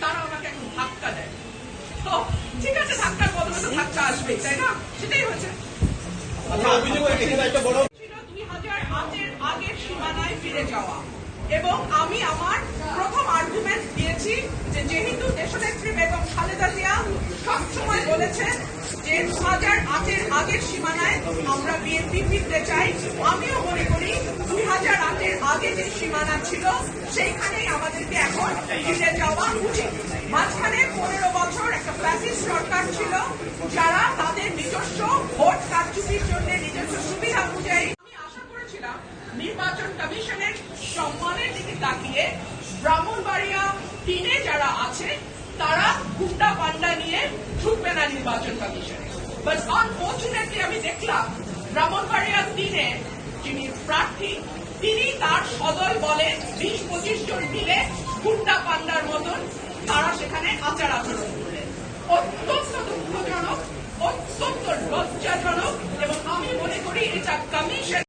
তারা আমাকে এখন ধাক্কা দেয়। তো ঠিক আছে ধাক্কার বদলে তো ধাক্কা আসবেই তাই না? সেটাই হচ্ছে এবং আমি আমার প্রথম আর্গুমেন্ট দিয়েছি যে যেহেতু দেশনেত্রী বেগম খালেদা জিয়া সবসময় বলেছেন যে দু হাজার আটের আগের সীমানায় আমরা বিএনপি ফিরতে চাই আমিও মনে করি দুই হাজার আটের আগে যে সীমানা ছিল সেইখানেই আমাদেরকে এখন ফিরে কারচুপির নিজস্ব সুবিধা অনুযায়ী আমি আশা করেছিলাম নির্বাচন কমিশনের সম্মানের দিকে তাকিয়ে ব্রাহ্মণবাড়িয়া তিনে যারা আছে, তারা গুন্ডা পান্ডা নিয়ে ঢুকবে না নির্বাচন কমিশনে। বাট আনফর্চুনেটলি আমি দেখলাম ব্রাহ্মণবাড়িয়া তিনে যিনি প্রার্থী, তিনি তার সদল বলে বিশ পঁচিশ জন মিলে গুন্ডা পান্ডার মতন তারা সেখানে আচার আচরণ করলেন it's commission.